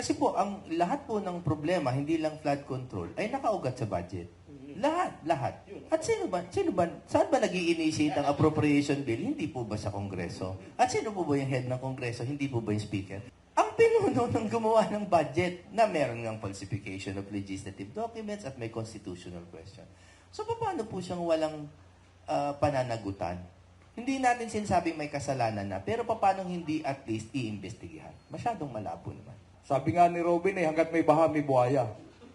Kasi po, ang lahat po ng problema, hindi lang flood control, ay nakaugat sa budget. Lahat, lahat. At sino ba, sino ba, saan ba nag initiate ang appropriation bill? Hindi po ba sa Kongreso? At sino po ba yung head ng Kongreso? Hindi po ba yung speaker? Ang pinuno ng gumawa ng budget na meron ng falsification of legislative documents at may constitutional question. So, paano po siyang walang ah, pananagutan? Hindi natin sinasabing may kasalanan na, pero paano hindi at least iimbestigahan? Masyadong malabo naman. Sabi nga ni Robin eh, hanggat may baha, may buhaya.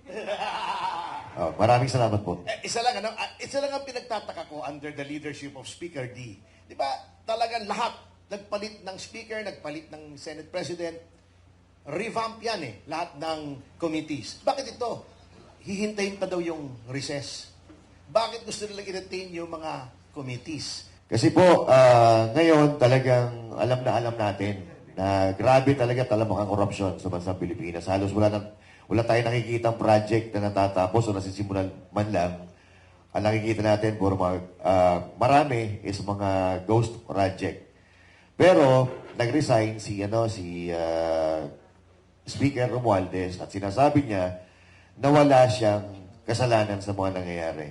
Oh, maraming salamat po. Eh, isa lang ano, ah, isa lang ang pinagtataka ko under the leadership of Speaker D. 'Di ba? Talagang lahat nagpalit ng speaker, nagpalit ng Senate President. Revamp 'yan eh, lahat ng committees. Bakit ito? Hihintayin pa daw yung recess. Bakit gusto nilang i-retain yung mga committees? Kasi po, ah, ngayon talagang alam na alam natin na grabe talaga talamak ang korupsyon sa bansang Pilipinas. Halos wala, nang, wala tayong nakikitang project na natatapos o nasisimulan man lang. Ang nakikita natin, puro mga, ah, marami is mga ghost project. Pero, nag-resign si, ano, si ah, Speaker Romualdez at sinasabi niya na wala siyang kasalanan sa mga nangyayari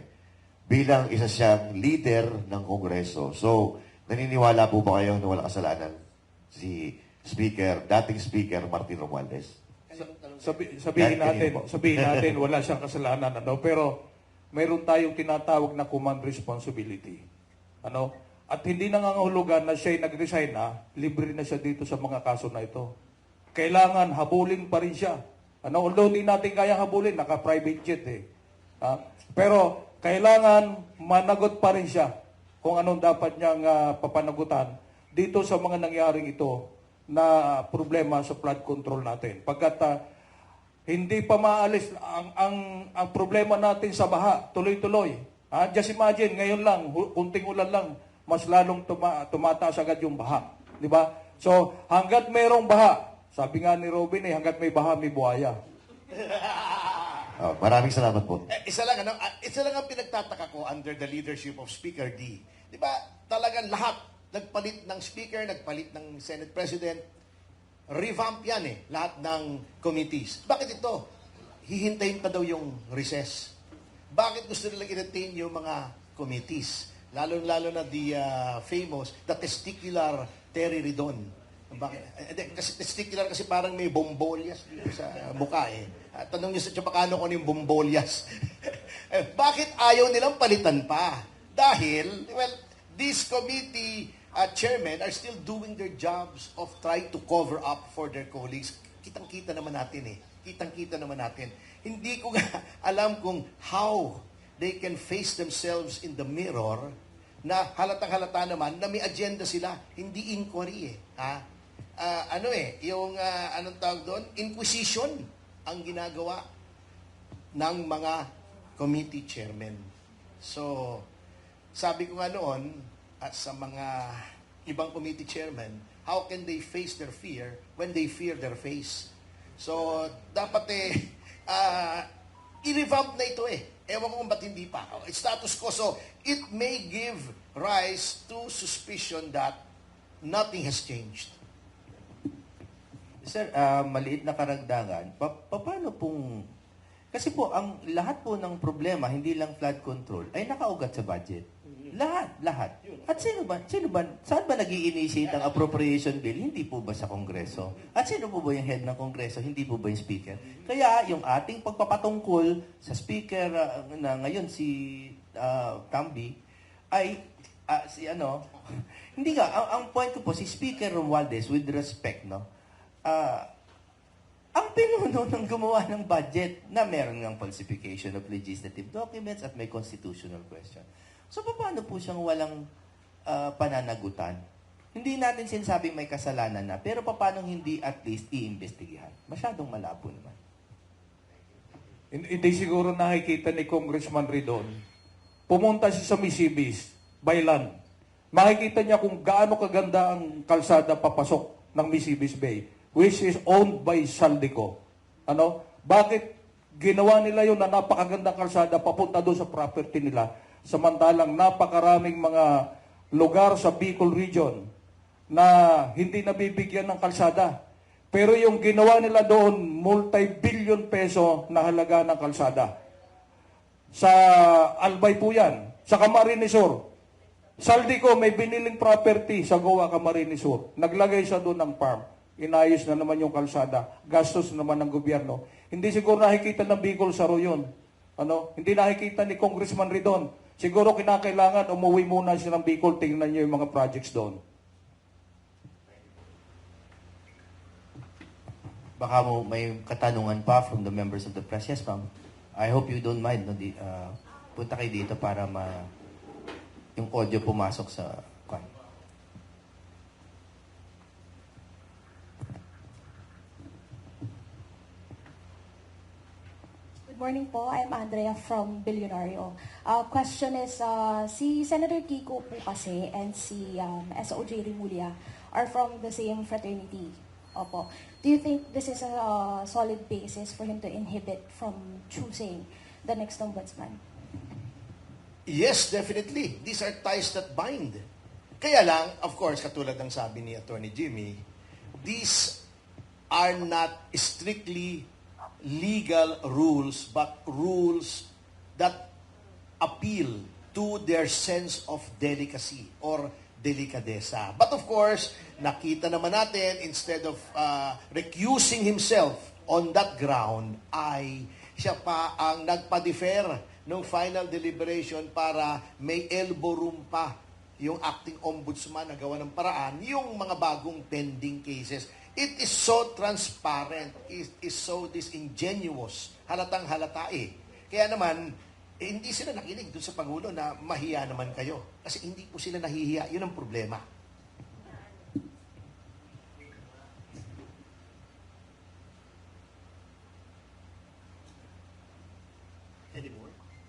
bilang isa siyang leader ng Kongreso. So, naniniwala po ba kayo na wala kasalanan si Speaker, dating Speaker Martin Romualdez? Sabi, sabihin Kahit natin, sabihin natin wala siyang kasalanan ano, pero mayroon tayong tinatawag na command responsibility. Ano? At hindi nangangahulugan na siya'y nag-resign na, libre na siya dito sa mga kaso na ito. Kailangan habulin pa rin siya. Ano? Although hindi natin kaya habulin, naka-private jet eh. Ha? Pero kailangan managot pa rin siya kung anong dapat niyang ah, papanagutan dito sa mga nangyaring ito na problema sa flood control natin. Pagkat ah, hindi pa maalis ang, ang, ang problema natin sa baha, tuloy-tuloy. Ah, just imagine, ngayon lang, kunting ulan lang, mas lalong tuma, tumataas agad yung baha. Di ba? So, hanggat merong baha, sabi nga ni Robin eh, hanggat may baha, may buhaya. Oh, maraming salamat po. Eh, isa lang ano, ah, isa lang ang pinagtataka ko under the leadership of Speaker D. 'Di ba? Talagang lahat nagpalit ng speaker, nagpalit ng Senate President. Revamp 'yan eh, lahat ng committees. Bakit ito? Hihintayin pa daw yung recess. Bakit gusto nilang i-retain yung mga committees? Lalo-lalo na the ah, famous, the testicular Terry Ridon. Bakit? Eh, kasi testicular kasi parang may bombolyas sa mukha eh. At tanong niyo sa Chapacano kung ano yung bombolyas. eh, bakit ayaw nilang palitan pa? Dahil, well, this committee uh, chairmen are still doing their jobs of trying to cover up for their colleagues. Kitang-kita naman natin eh. Kitang-kita naman natin. Hindi ko alam kung how they can face themselves in the mirror na halatang halata naman na may agenda sila, hindi inquiry eh. Ha? Ah, ano eh, yung ah, anong tawag doon? Inquisition ang ginagawa ng mga committee chairmen. So, sabi ko nga noon, at sa mga ibang committee chairman, how can they face their fear when they fear their face? So, dapat eh, ah, i-revamp na ito eh. Ewan ko kung ba't hindi pa. Oh, it's status quo. So, it may give rise to suspicion that nothing has changed. Sir, ah, maliit na karagdagan, pa- paano pong... Kasi po, ang lahat po ng problema, hindi lang flood control, ay nakaugat sa budget. Lahat, lahat. At sino ba, sino ba, saan ba nag initiate ang appropriation bill? Hindi po ba sa Kongreso? At sino po ba yung head ng Kongreso? Hindi po ba yung speaker? Kaya yung ating pagpapatungkol sa speaker ah, na ngayon si ah, Tambi, ay ah, si ano, hindi nga, ang, ang point ko po, si Speaker Romualdez, with respect, no, ah, ang pinuno ng gumawa ng budget na meron ng falsification of legislative documents at may constitutional question. So, paano po siyang walang ah, pananagutan? Hindi natin sinasabing may kasalanan na, pero paano hindi at least iimbestigahan? Masyadong malabo naman. Hindi siguro nakikita ni Congressman Ridon. Pumunta siya sa Misibis, Baylan. Makikita niya kung gaano kaganda ang kalsada papasok ng Misibis Bay, which is owned by Saldico. Ano? Bakit ginawa nila yun na napakagandang kalsada papunta doon sa property nila, samantalang napakaraming mga lugar sa Bicol region na hindi nabibigyan ng kalsada. Pero yung ginawa nila doon, multi-billion peso na halaga ng kalsada. Sa Albay po yan. Sa Camarines Sur. Saldi ko, may biniling property sa Goa, Camarines Sur. Naglagay siya doon ng farm. Inayos na naman yung kalsada. Gastos naman ng gobyerno. Hindi siguro nakikita ng Bicol sa yun. Ano? Hindi nakikita ni Congressman Ridon. Siguro kinakailangan umuwi muna siya ng Bicol, tingnan niyo yung mga projects doon. Baka mo may katanungan pa from the members of the press. Yes, ma'am. I hope you don't mind. No? Di, ah, punta kayo dito para ma yung audio pumasok sa Good morning po. I'm Andrea from Billionario. Uh, question is, uh, si Senator Kiko po kasi and si um, SOJ Rimulya are from the same fraternity. Opo. Do you think this is a uh, solid basis for him to inhibit from choosing the next ombudsman? Yes, definitely. These are ties that bind. Kaya lang, of course, katulad ng sabi ni Attorney Jimmy, these are not strictly legal rules, but rules that appeal to their sense of delicacy or delikadesa. But of course, nakita naman natin, instead of uh, recusing himself on that ground, ay siya pa ang nagpa-defer ng final deliberation para may elbow room pa yung acting ombudsman na gawa ng paraan, yung mga bagong pending cases. It is so transparent, it is so disingenuous, halatang halata eh. Kaya naman, eh, hindi sila nakinig dun sa Pangulo na mahiya naman kayo. Kasi hindi po sila nahihiya, yun ang problema.